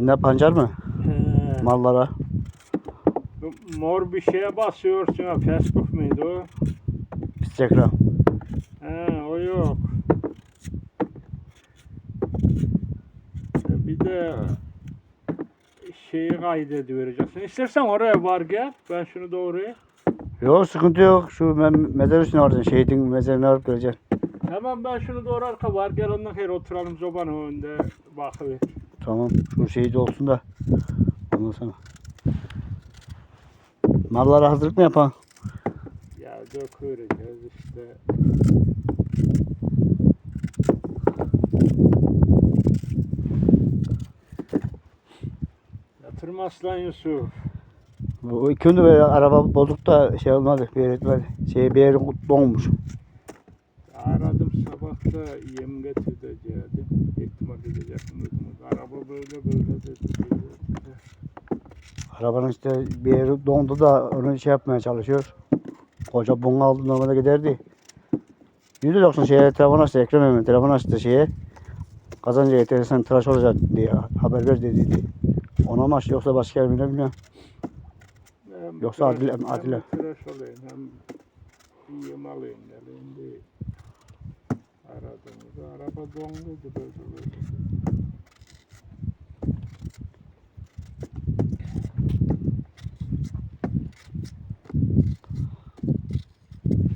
Ne pancar mı? He. Mallara. Mor bir şeye basıyorsun ha. Facebook muydu o? Instagram. He, o yok. E, Bir de şeyi kaydedivereceksin. İstersen oraya var gel. Ben şunu doğruya. Yok sıkıntı yok. Şu me- mezar üstüne oradan şehidin mezarına alıp geleceksin. Tamam ben şunu doğru arka var gel ondan sonra oturalım zobanın önünde bakıver. Tamam. Şu şehit olsun da. Ondan sonra. Mallara hazırlık mı yapan? Ya döküvereceğiz işte. Yatırma aslan Yusuf. Bu iki gündür böyle araba bozuk da şey olmadı. Bir etmedi. Şey bir yere donmuş. Aradım sabah da yem getireceğim. İhtimal. Araba böyle dedi. Arabanın işte bir yeri dondu da onu şey yapmaya çalışıyor. Koca bunga aldı normalde giderdi. Yüzde doksan şeye telefon açtı Ekrem Emin telefon açtı şeye. Kazanca yetersen tıraş olacak diye haber ver dedi. Ona mı açtı yoksa başka yer mi bilmiyorum. Hem Yoksa tıraş- Adile- hem Adile. tıraş olayım hem yem alayım dedim. Aradım. Araba dondu böyle böyle.